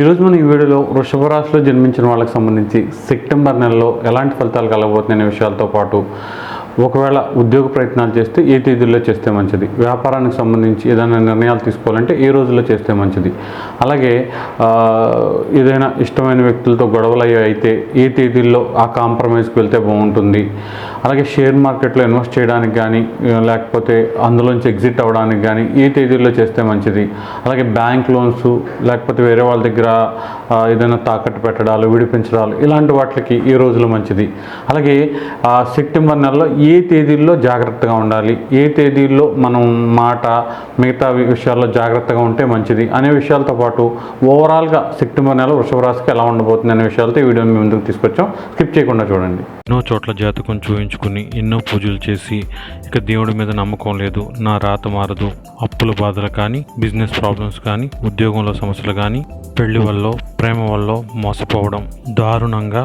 ఈరోజు మనం ఈ వీడియోలో వృషభ రాశిలో జన్మించిన వాళ్ళకి సంబంధించి సెప్టెంబర్ నెలలో ఎలాంటి ఫలితాలు కలగబోతున్నాయనే విషయాలతో పాటు ఒకవేళ ఉద్యోగ ప్రయత్నాలు చేస్తే ఏ తేదీల్లో చేస్తే మంచిది. వ్యాపారానికి సంబంధించి ఏదైనా నిర్ణయాలు తీసుకోవాలంటే ఏ రోజుల్లో చేస్తే మంచిది. అలాగే ఏదైనా ఇష్టమైన వ్యక్తులతో గొడవలు అయ్యి అయితే ఏ తేదీల్లో ఆ కాంప్రమైజ్కి వెళ్తే బాగుంటుంది. అలాగే షేర్ మార్కెట్లో ఇన్వెస్ట్ చేయడానికి కానీ లేకపోతే అందులోంచి ఎగ్జిట్ అవ్వడానికి కానీ ఏ తేదీల్లో చేస్తే మంచిది. అలాగే బ్యాంక్ లోన్స్ లేకపోతే వేరే వాళ్ళ దగ్గర ఏదైనా తాకట్టు పెట్టడాలు విడిపించడాలు ఇలాంటి వాటికి ఈ రోజులు మంచిది. అలాగే సెప్టెంబర్ నెలలో ఏ తేదీల్లో జాగ్రత్తగా ఉండాలి? ఏ తేదీల్లో మనం మాట మిగతా విషయాల్లో జాగ్రత్తగా ఉంటే మంచిది? అనే విషయాలతో పాటు ఓవరాల్గా సెప్టెంబర్ నెల వృషభ రాశికి ఎలా ఉండబోతుంది అనే విషయాలతో ఈ వీడియోని ముందుకు తీసుకొచ్చాం. స్కిప్ చేయకుండా చూడండి. ఎన్నో చోట్ల జాతకం చూయించుకుని ఎన్నో పూజలు చేసి ఇక దేవుడి మీద నమ్మకం లేదు. నా రాత మారదు. అప్పుల బాధలు కానీ బిజినెస్ ప్రాబ్లమ్స్ కానీ ఉద్యోగంలో సమస్యలు కానీ పెళ్ళి వల్ల ప్రేమ వల్ల మోసపోవడం. దారుణంగా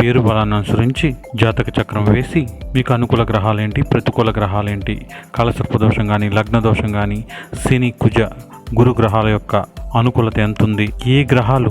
పేరు బలాన్ని అనుసరించి జాతక చక్రం వేసి మీకు అనుకూల గ్రహాలేంటి ప్రతికూల గ్రహాలేంటి? కాలసర్ప దోషం కానీ లగ్న దోషం కానీ శని కుజ గురు గ్రహాల యొక్క అనుకూలత ఎంత ఉంది ఏ గ్రహాలు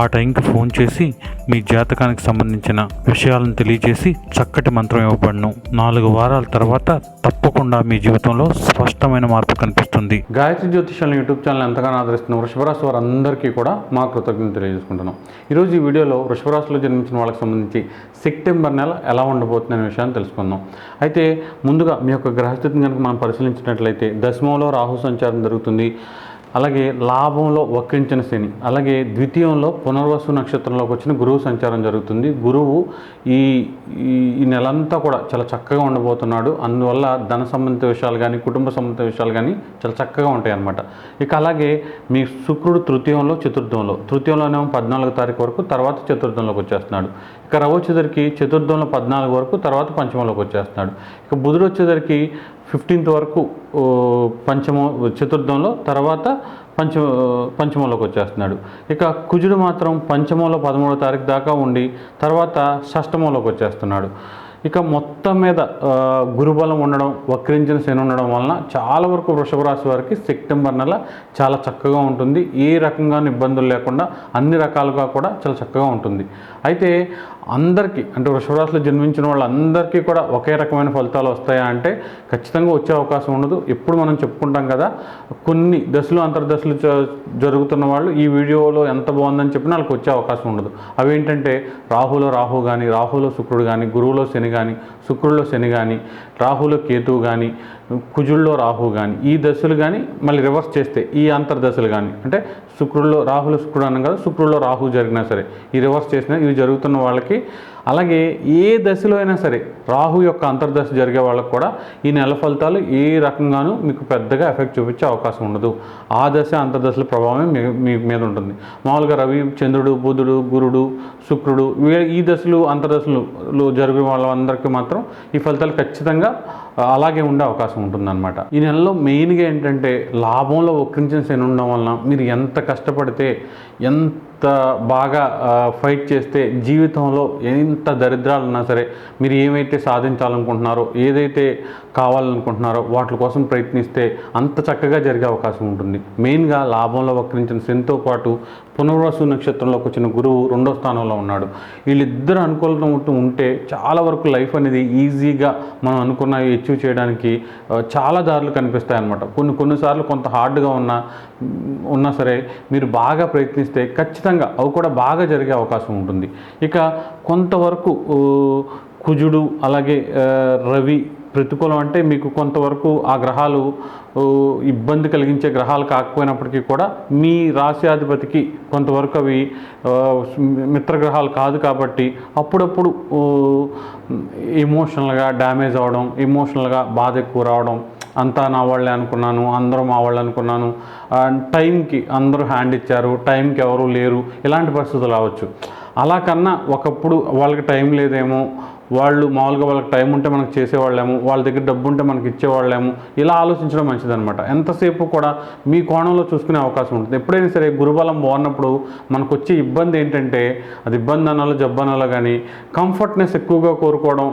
ఆ టైంకి ఫోన్ చేసి మీ జాతకానికి సంబంధించిన విషయాలను తెలియజేసి చక్కటి మంత్రం ఇవ్వబడను. నాలుగు వారాల తర్వాత తప్పకుండా మీ జీవితంలో స్పష్టమైన మార్పు కనిపిస్తుంది. గాయత్రి జ్యోతిషాలను యూట్యూబ్ ఛానల్ ఎంతగానో ఆదరిస్తున్న వృషభరాశి వారందరికీ కూడా మా కృతజ్ఞత తెలియజేసుకుంటున్నాం. ఈరోజు ఈ వీడియోలో వృషభరాశిలో జన్మించిన వాళ్ళకి సంబంధించి సెప్టెంబర్ నెల ఎలా ఉండబోతుంది అనే విషయాన్ని తెలుసుకుందాం. అయితే ముందుగా మీ యొక్క గ్రహస్థితిని కనుక మనం పరిశీలించినట్లయితే దశమంలో రాహు సంచారం జరుగుతుంది. అలాగే లాభంలో వక్రించిన శని అలాగే ద్వితీయంలో పునర్వసు నక్షత్రంలోకి వచ్చిన గురువు సంచారం జరుగుతుంది. గురువు ఈ ఈ నెలంతా కూడా చాలా చక్కగా ఉండబోతున్నాడు. అందువల్ల ధన సంబంధిత విషయాలు కానీ కుటుంబ సంబంధిత విషయాలు కానీ చాలా చక్కగా ఉంటాయి అన్నమాట. ఇక అలాగే మీ శుక్రుడు తృతీయంలో చతుర్థంలో. తృతీయంలోనేమో పద్నాలుగో తారీఖు వరకు తర్వాత చతుర్థంలోకి వచ్చేస్తున్నాడు. ఇక రవి వచ్చేసరికి చతుర్థంలో పద్నాలుగు వరకు తర్వాత పంచమంలోకి వచ్చేస్తున్నాడు. ఇక బుధుడు వచ్చేసరికి ఫిఫ్టీన్త్ వరకు పంచమ పంచమో చతుర్థంలో తర్వాత పంచ పంచమంలోకి వచ్చేస్తున్నాడు. ఇక కుజుడు మాత్రం పంచమంలో పదమూడో తారీఖు దాకా ఉండి తర్వాత షష్టమంలోకి వచ్చేస్తున్నాడు. ఇక మొత్తం మీద గురుబలం ఉండడం వక్రించిన శని ఉండడం వలన చాలా వరకు వృషభ రాశి వారికి సెప్టెంబర్ నెల చాలా చక్కగా ఉంటుంది. ఏ రకంగా ఇబ్బందులు లేకుండా అన్ని రకాలుగా కూడా చాలా చక్కగా ఉంటుంది. అయితే అందరికీ అంటే వృషభ రాశిలో జన్మించిన వాళ్ళందరికీ కూడా ఒకే రకమైన ఫలితాలు వస్తాయా అంటే ఖచ్చితంగా వచ్చే అవకాశం ఉండదు. ఎప్పుడు మనం చెప్పుకుంటాం కదా కొన్ని దశలు అంతర్దశలు జ- జరుగుతున్న వాళ్ళు ఈ వీడియోలో ఎంత బాగుందని చెప్పినా వాళ్ళకి వచ్చే అవకాశం ఉండదు. అవేంటంటే రాహులో రాహు కానీ రాహులో శుక్రుడు కానీ గురువులో శని కానీ శుక్రుల్లో శని కానీ రాహులో కేతువు కానీ కుజుల్లో రాహు కానీ ఈ దశలు కానీ మళ్ళీ రివర్స్ చేస్తే ఈ అంతర్దశలు కానీ అంటే శుక్రుల్లో రాహుల శుక్రుడు అన్నాం కదా శుక్రుల్లో రాహు జరిగినా సరే ఈ రివర్స్ చేసినా ఇవి జరుగుతున్న వాళ్ళకి అలాగే ఏ దశలో అయినా సరే రాహు యొక్క అంతర్దశ జరిగే వాళ్ళకు కూడా ఈ నెల ఫలితాలు ఏ రకంగానూ మీకు పెద్దగా ఎఫెక్ట్ చూపించే అవకాశం ఉండదు. ఆ దశ అంతర్దశల ప్రభావమే మీ మీ మీద ఉంటుంది. మామూలుగా రవి చంద్రుడు బుధుడు గురుడు శుక్రుడు ఈ దశలు అంతర్దశలు జరిగే వాళ్ళందరికీ మాత్రం ఈ ఫలితాలు ఖచ్చితంగా అలాగే ఉండే అవకాశం ఉంటుందన్నమాట. ఈ నెలలో మెయిన్గా ఏంటంటే లాభంలో వక్రించిన శని ఉండడం వలన మీరు ఎంత కష్టపడితే ఎంత బాగా ఫైట్ చేస్తే జీవితంలో ఎంత దరిద్రాలు ఉన్నా సరే మీరు ఏమైతే సాధించాలనుకుంటున్నారో ఏదైతే కావాలనుకుంటున్నారో వాటి కోసం ప్రయత్నిస్తే అంత చక్కగా జరిగే అవకాశం ఉంటుంది. మెయిన్గా లాభంలో వక్రించిన శనితో పాటు పునర్వసు నక్షత్రంలోకి వచ్చిన గురువు రెండో స్థానంలో ఉన్నాడు. వీళ్ళిద్దరు అనుకూలత ఉంటూ ఉంటే చాలా వరకు లైఫ్ అనేది ఈజీగా మనం అనుకున్న అచీవ్ చేయడానికి చాలా దారులు కనిపిస్తాయి అన్నమాట కొన్ని కొన్నిసార్లు కొంత హార్డ్గా ఉన్నా ఉన్నా సరే మీరు బాగా ప్రయత్నిస్తే ఖచ్చితంగా అవి కూడా బాగా జరిగే అవకాశం ఉంటుంది. ఇక కొంతవరకు కుజుడు అలాగే రవి ప్రతికూలం అంటే మీకు కొంతవరకు ఆ గ్రహాలు ఇబ్బంది కలిగించే గ్రహాలు కాకపోయినప్పటికీ కూడా మీ రాశ్యాధిపతికి కొంతవరకు అవి మిత్రగ్రహాలు కాదు కాబట్టి అప్పుడప్పుడు ఎమోషనల్గా డ్యామేజ్ అవ్వడం ఎమోషనల్గా బాధ ఎక్కువ రావడం అంతా నా వాళ్ళే అనుకున్నాను అందరూ మా వాళ్ళు అనుకున్నాను టైంకి అందరూ హ్యాండ్ ఇచ్చారు టైంకి ఎవరు లేరు ఇలాంటి పరిస్థితులు రావచ్చు. అలా కన్నా ఒకప్పుడు వాళ్ళకి టైం లేదేమో వాళ్ళు మామూలుగా వాళ్ళకి టైం ఉంటే మనకు చేసేవాళ్ళేమో వాళ్ళ దగ్గర డబ్బు ఉంటే మనకి ఇచ్చేవాళ్ళేమో ఇలా ఆలోచించడం మంచిదనమాట ఎంతసేపు కూడా మీ కోణంలో చూసుకునే అవకాశం ఉంటుంది. ఎప్పుడైనా సరే గురుబలం బాగున్నప్పుడు మనకు వచ్చే ఇబ్బంది ఏంటంటే అది ఇబ్బంది అనాలో జబ్బనాలో కానీ కంఫర్ట్నెస్ ఎక్కువగా కోరుకోవడం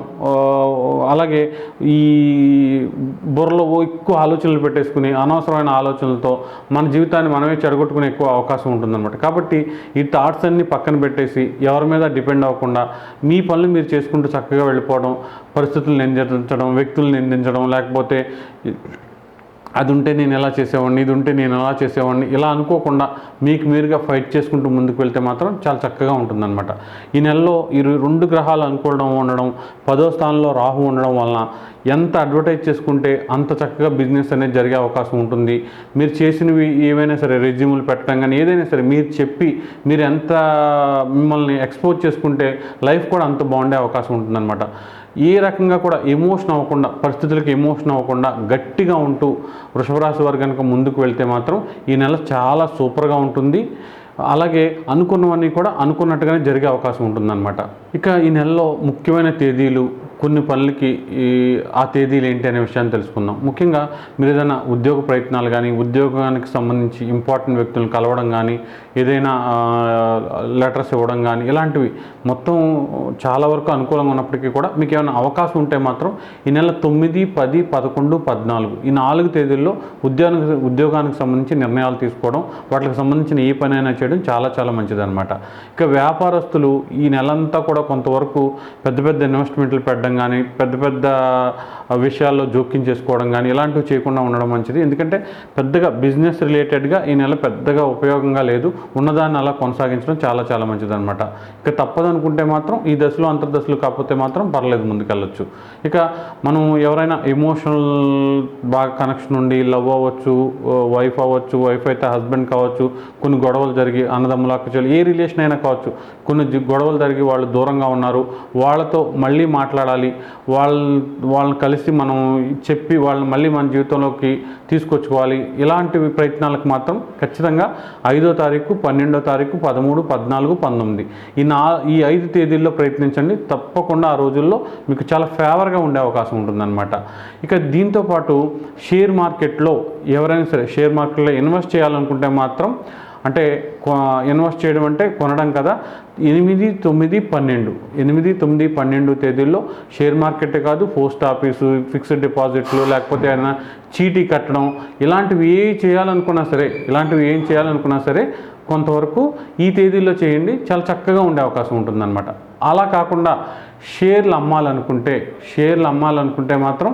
అలాగే ఈ బుర్రలో ఎక్కువ ఆలోచనలు పెట్టేసుకుని అనవసరమైన ఆలోచనలతో మన జీవితాన్ని మనమే చెడగొట్టుకునే ఎక్కువ అవకాశం ఉంటుందన్నమాట. కాబట్టి ఈ థాట్స్ అన్ని పక్కన పెట్టేసి ఎవరి మీద డిపెండ్ అవ్వకుండా మీ పనులు మీరు చేసుకుంటూ చక్కగా వెళ్ళిపోవడం పరిస్థితులు నిందించడం వ్యక్తులు నిందించడం లేకపోతే అది ఉంటే నేను ఎలా చేసేవాడిని ఇది ఉంటే నేను ఎలా చేసేవాడిని ఇలా అనుకోకుండా మీకు మీరుగా ఫైట్ చేసుకుంటూ ముందుకు వెళ్తే మాత్రం చాలా చక్కగా ఉంటుందన్నమాట. ఈ నెలలో ఈ రెండు గ్రహాలు అనుకోవడం ఉండడం పదో స్థానంలో రాహు ఉండడం వలన ఎంత అడ్వర్టైజ్ చేసుకుంటే అంత చక్కగా బిజినెస్ అనేది జరిగే అవకాశం ఉంటుంది. మీరు చేసినవి ఏవైనా సరే రెజ్యూములు పెట్టడం కానీ ఏదైనా సరే మీరు చెప్పి మీరు ఎంత మిమ్మల్ని ఎక్స్పోజ్ చేసుకుంటే లైఫ్ కూడా అంత బాగుండే అవకాశం ఉంటుందన్నమాట. ఏ రకంగా కూడా ఎమోషన్ అవ్వకుండా పరిస్థితులకు ఎమోషన్ అవ్వకుండా గట్టిగా ఉంటూ వృషభరాశి వారు కనుక ముందుకు వెళ్తే మాత్రం ఈ నెల చాలా సూపర్గా ఉంటుంది. అలాగే అనుకున్నవన్నీ కూడా అనుకున్నట్టుగానే జరిగే అవకాశం ఉంటుందన్నమాట. ఇక ఈ నెలలో ముఖ్యమైన తేదీలు కొన్ని పనులకి ఈ ఆ తేదీలు ఏంటి అనే విషయాన్ని తెలుసుకుందాం. ముఖ్యంగా మీరు ఏదైనా ఉద్యోగ ప్రయత్నాలు కానీ ఉద్యోగానికి సంబంధించి ఇంపార్టెంట్ వ్యక్తులను కలవడం కానీ ఏదైనా లెటర్స్ ఇవ్వడం కానీ ఇలాంటివి మొత్తం చాలా వరకు అనుకూలంగా ఉన్నప్పటికీ కూడా మీకు ఏమైనా అవకాశం ఉంటే మాత్రం ఈ నెల తొమ్మిది పది పదకొండు పద్నాలుగు ఈ నాలుగు తేదీల్లో ఉద్యోగానికి ఉద్యోగానికి సంబంధించి నిర్ణయాలు తీసుకోవడం వాటికి సంబంధించిన ఏ పనైనా చేయడం చాలా చాలా మంచిదన్నమాట. ఇక వ్యాపారస్తులు ఈ నెలంతా కూడా కొంతవరకు పెద్ద పెద్ద ఇన్వెస్ట్మెంట్లు పెట్టడం కానీ పెద్ద పెద్ద విషయాల్లో జోక్యం చేసుకోవడం కానీ ఇలాంటివి చేయకుండా ఉండడం మంచిది. ఎందుకంటే పెద్దగా బిజినెస్ రిలేటెడ్గా ఈ నెల పెద్దగా ఉపయోగంగా లేదు. ఉన్నదాన్ని అలా కొనసాగించడం చాలా చాలా చాలా మంచిదన్నమాట. ఇక తప్పదనుకుంటే మాత్రం ఈ దశలో అంతర్దశలు కాకపోతే మాత్రం పర్లేదు ముందుకెళ్ళొచ్చు. ఇక మనం ఎవరైనా ఎమోషనల్ బాగా కనెక్షన్ ఉండి లవ్ అవ్వచ్చు వైఫ్ అవ్వచ్చు వైఫ్ అయితే హస్బెండ్ కావచ్చు కొన్ని గొడవలు జరిగి అన్నదమ్ముల అక్కచెల్లి ఏ రిలేషన్ అయినా కావచ్చు కొన్ని గొడవలు జరిగి వాళ్ళు దూరంగా ఉన్నారు వాళ్ళతో మళ్ళీ మాట్లాడాలి వాళ్ళ వాళ్ళని కలిసి మనం చెప్పి వాళ్ళని మళ్ళీ మన జీవితంలోకి తీసుకొచ్చుకోవాలి ఇలాంటివి ప్రయత్నాలకు మాత్రం ఖచ్చితంగా ఐదో తారీఖు పన్నెండో తారీఖు పదమూడు పద్నాలుగు పంతొమ్మిది. ఈ నా ఈ ఐదు తేదీల్లో ప్రయత్నించండి. తప్పకుండా ఆ రోజుల్లో మీకు చాలా ఫేవర్గా ఉండే అవకాశం ఉంటుందన్నమాట. ఇక దీంతో పాటు షేర్ మార్కెట్లో ఎవరైనా సరే షేర్ మార్కెట్లో ఇన్వెస్ట్ చేయాలనుకుంటే మాత్రం అంటే కొ- ఇన్వెస్ట్ చేయడం అంటే కొనడం కదా. ఎనిమిది తొమ్మిది పన్నెండు. ఎనిమిది తొమ్మిది పన్నెండు తేదీల్లో షేర్ మార్కెట్ కాదు పోస్ట్ ఆఫీసు ఫిక్స్డ్ డిపాజిట్లు లేకపోతే ఏదైనా చీటీ కట్టడం ఇలాంటివి ఏ చేయాలనుకున్నా సరే ఇలాంటివి ఏం చేయాలనుకున్నా సరే కొంతవరకు ఈ తేదీల్లో చేయండి. చాలా చక్కగా ఉండే అవకాశం ఉంటుందన్నమాట. అలా కాకుండా షేర్లు అమ్మాలనుకుంటే షేర్లు అమ్మాలనుకుంటే మాత్రం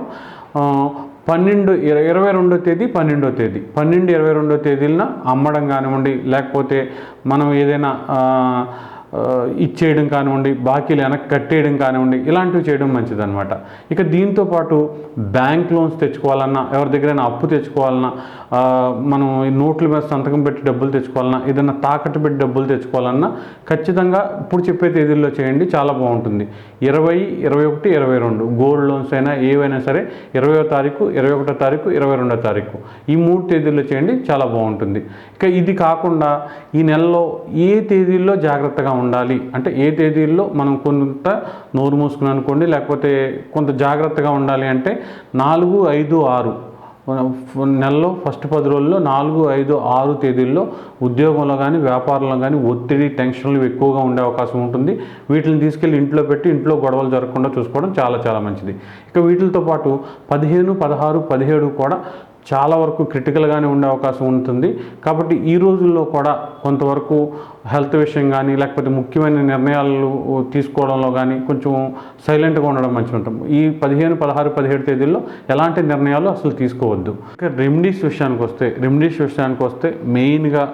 పన్నెండు ఇరవై రెండో తేదీ పన్నెండో తేదీ. పన్నెండు ఇరవై రెండో తేదీలన అమ్మడం కానివ్వండి లేకపోతే మనం ఏదైనా ఇచ్చేయడం కానివ్వండి బాకీలు వెనక్కి కట్టేయడం కానివ్వండి ఇలాంటివి చేయడం మంచిదన్నమాట. ఇక దీంతో పాటు బ్యాంక్ లోన్స్ తెచ్చుకోవాలన్నా ఎవరి దగ్గరైనా అప్పు తెచ్చుకోవాలన్నా మనం నోట్ల మీద సంతకం పెట్టి డబ్బులు తెచ్చుకోవాలన్నా ఏదైనా తాకట్టు పెట్టి డబ్బులు తెచ్చుకోవాలన్నా ఖచ్చితంగా ఇప్పుడు చెప్పే తేదీల్లో చేయండి చాలా బాగుంటుంది. ఇరవై ఇరవై ఒకటి ఇరవై రెండు గోల్డ్ లోన్స్ అయినా ఏవైనా సరే ఇరవయో తారీఖు ఇరవై ఒకటో తారీఖు ఇరవై రెండో తారీఖు. ఈ మూడు తేదీల్లో చేయండి చాలా బాగుంటుంది. ఇక ఇది కాకుండా ఈ నెలలో ఏ తేదీల్లో జాగ్రత్తగా ఉండాలి. అంటే ఏ తేదీల్లో మనం కొంత నోరు మూసుకుని అనుకోండి లేకపోతే కొంత జాగ్రత్తగా ఉండాలి అంటే నాలుగు ఐదు ఆరు. నెలలో ఫస్ట్ పది రోజుల్లో నాలుగు ఐదు ఆరు తేదీల్లో ఉద్యోగంలో కానీ వ్యాపారంలో కానీ ఒత్తిడి టెన్షన్లు ఎక్కువగా ఉండే అవకాశం ఉంటుంది. వీటిని తీసుకెళ్ళి ఇంట్లో పెట్టి ఇంట్లో గొడవలు జరగకుండా చూసుకోవడం చాలా చాలా మంచిది. ఇక వీటితో పాటు పదిహేను పదహారు పదిహేడు కూడా చాలా వరకు క్రిటికల్గానే ఉండే అవకాశం ఉంటుంది. కాబట్టి ఈ రోజుల్లో కూడా కొంతవరకు హెల్త్ విషయం కానీ లేకపోతే ముఖ్యమైన నిర్ణయాలు తీసుకోవడంలో కానీ కొంచెం సైలెంట్గా ఉండడం మంచిగా ఉంటాం ఈ పదిహేను పదహారు పదిహేడు తేదీల్లో ఎలాంటి నిర్ణయాలు అసలు తీసుకోవద్దు. ఇంకా రెమెడీస్ విషయానికి వస్తే రెమెడీస్ విషయానికి వస్తే మెయిన్గా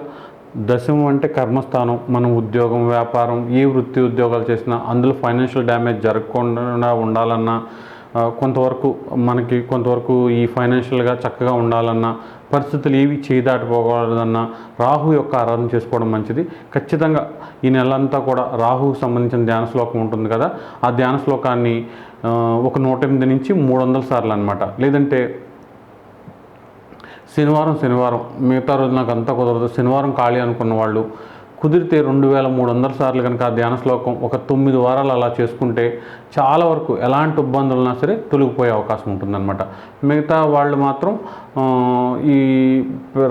దశమం అంటే కర్మస్థానం మనం ఉద్యోగం వ్యాపారం ఏ వృత్తి ఉద్యోగాలు చేసినా అందులో ఫైనాన్షియల్ డ్యామేజ్ జరగకుండా ఉండాలన్నా కొంతవరకు మనకి కొంతవరకు ఈ ఫైనాన్షియల్గా చక్కగా ఉండాలన్నా పరిస్థితులు ఏవి చేయి దాటిపోకూడదన్నా రాహు యొక్క ఆరాధన చేసుకోవడం మంచిది. ఖచ్చితంగా ఈ నెలంతా కూడా రాహుకు సంబంధించిన ధ్యాన శ్లోకం ఉంటుంది కదా ఆ ధ్యాన శ్లోకాన్ని ఒక నూట ఎనిమిది నుంచి మూడు వందల సార్లు అనమాట లేదంటే శనివారం శనివారం మిగతా రోజు నాకు అంతా కుదరదు. శనివారం ఖాళీ అనుకున్న వాళ్ళు కుదిరితే రెండు వేల మూడు వందల సార్లు కనుక ధ్యాన శ్లోకం ఒక తొమ్మిది వారాలు అలా చేసుకుంటే చాలా వరకు ఎలాంటి ఇబ్బందులున్నా సరే తొలగిపోయే అవకాశం ఉంటుందన్నమాట. మిగతా వాళ్ళు మాత్రం ఈ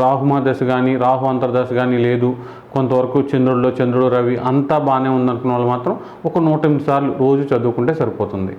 రాహుమా దశ కానీ రాహు అంతర్దశ కానీ లేదు. కొంతవరకు చంద్రుడిలో చంద్రుడు రవి అంతా బాగానే ఉందనుకున్న వాళ్ళు మాత్రం ఒక నూట ఎనిమిది సార్లు రోజు చదువుకుంటే సరిపోతుంది.